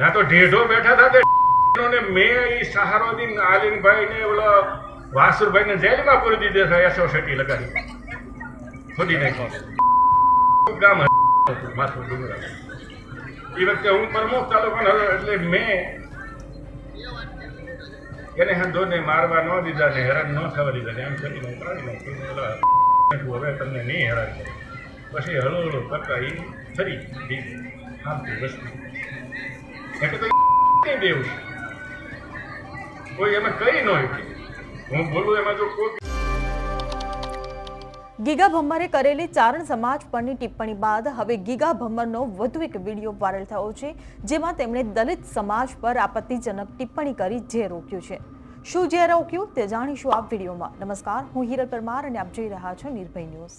ના તો ઢેઢો બેઠા હતા તે મેં એ સહારોદીન આલિનભાઈ ને ઓલો વાસુરભાઈ ને જેલમાં પૂરી દીધે છે એસોસિટી લગાડી. ખોદી નાખ્યો ગામ માથું ડુંગરા એ વખતે હું પ્રમુખ પણ એટલે મેં એને હંધોને મારવા ન દીધા ને હેરાન ન થવા દીધા ને એમ કરીને કાઢી નાખ્યું હવે તમને નહીં હેરાન કરે. પછી હળુ હળુ કરતા એ ફરી આપતી વસ્તુ. એટલે તો દેવું કોઈ એમાં કઈ ન હું બોલું એમાં જો કોઈ ગીગા ભમ્મરે કરેલી ચારણ સમાજ પરની ટિપ્પણી બાદ હવે ગીગા ભમ્મરનો વધુ એક વીડિયો વાયરલ થયો છે, જેમાં તેમણે દલિત સમાજ પર આપત્તિજનક ટિપ્પણી કરી જે રોક્યું છે. શું જે રોક્યું તે જાણીશું આ વિડીયોમાં. નમસ્કાર, હું હિરલ પરમાર અને આપ જોઈ રહ્યા છો નિર્ભય ન્યૂઝ.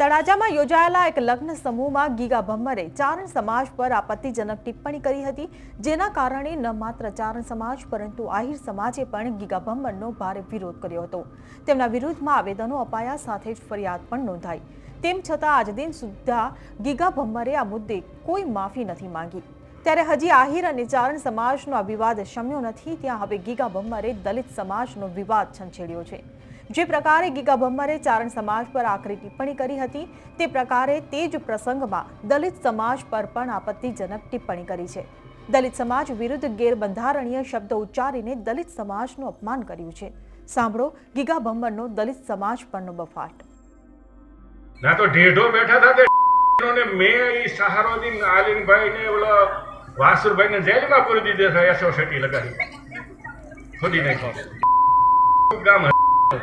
તળાજામાં યોજાયેલા એક લગ્ન સમૂહમાં ગીગા ભમ્મરે ચારણ સમાજ પર આપત્તિજનક ટિપ્પણી કરી હતી, જેના કારણે ન માત્ર ચારણ સમાજ પરંતુ આહિર સમાજે પણ ગીગા ભમ્મરનો ભારે વિરોધ કર્યો હતો. તેમના વિરુદ્ધમાં આવેદનો અપાયા સાથે જ ફરિયાદ પણ નોંધાઈ. તેમ છતાં આજ દિન સુધા ગીગા ભમ્મરે આ મુદ્દે કોઈ માફી નથી માંગી. ત્યારે હજી આહિર અને ચારણ સમાજનો આ વિવાદ શમ્યો નથી, ત્યાં હવે ગીગા ભમ્મરે દલિત સમાજનો વિવાદ છંછેડ્યો છે. જે પ્રકારે ગીગા ભમ્મરે ચારણ સમાજ પર આકરી ટિપ્પણી કરી હતી, તે પ્રકારે તે જ પ્રસંગમાં દલિત સમાજ પર પણ આપત્તિજનક ટિપ્પણી કરી છે. દલિત સમાજ વિરુદ્ધ ગેરબંધારણીય શબ્દ ઉચ્ચારીને દલિત સમાજનું અપમાન કર્યું છે. સાંભળો ગીગા ભમ્મરનો દલિત સમાજ પરનો બફાટ. ના તો ઢેઢો બેઠા હતા ને મેં એ સહારોદીન આલિનભાઈ ને ઓલો વાસુરભાઈ ને જેલમાં પૂરી દીધે એસોસિટી લગાડી. ખોદી નાખો ગામ એ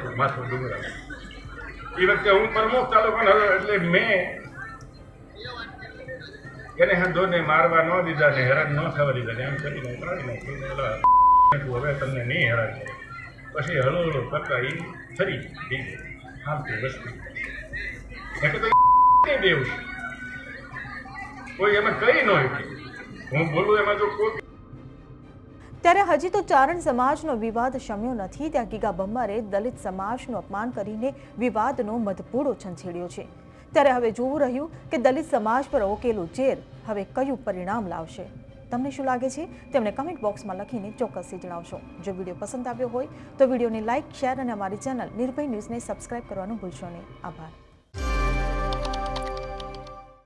વખતે હું પ્રમુખ તાલુકાનો હતો એટલે મેં એને હંધોને મારવા ન દીધા ને હેરાન ન થવા દીધા એમ કરીને હવે તમને નહીં હેરાન કરે પછી હળુ હળુ કરતા એ ફરી દેવું કોઈ એમાં કઈ ન હું બોલું એમાં જો કોઈ ત્યારે હજી તો ચારણ સમાજનો વિવાદ શમ્યો નથી. ત્યાં ગીગા બમ્મરે દલિત સમાજનું અપમાન કરીને વિવાદનો મધપૂડો છંછેડ્યો છે. ત્યારે હવે જોવું રહ્યું કે દલિત સમાજ પર ઓકેલું ઝેર હવે કયું પરિણામ લાવશે? તમને શું લાગે છે? તેમણે કમેન્ટ બોક્સમાં લખીને ચોક્કસથી જણાવશો. જો વીડિયો પસંદ આવ્યો હોય તો વિડીયોને લાઇક શેર અને અમારી ચેનલ નિર્ભય ન્યૂઝને સબસ્ક્રાઇબ કરવાનું ભૂલશો નહીં. આભાર.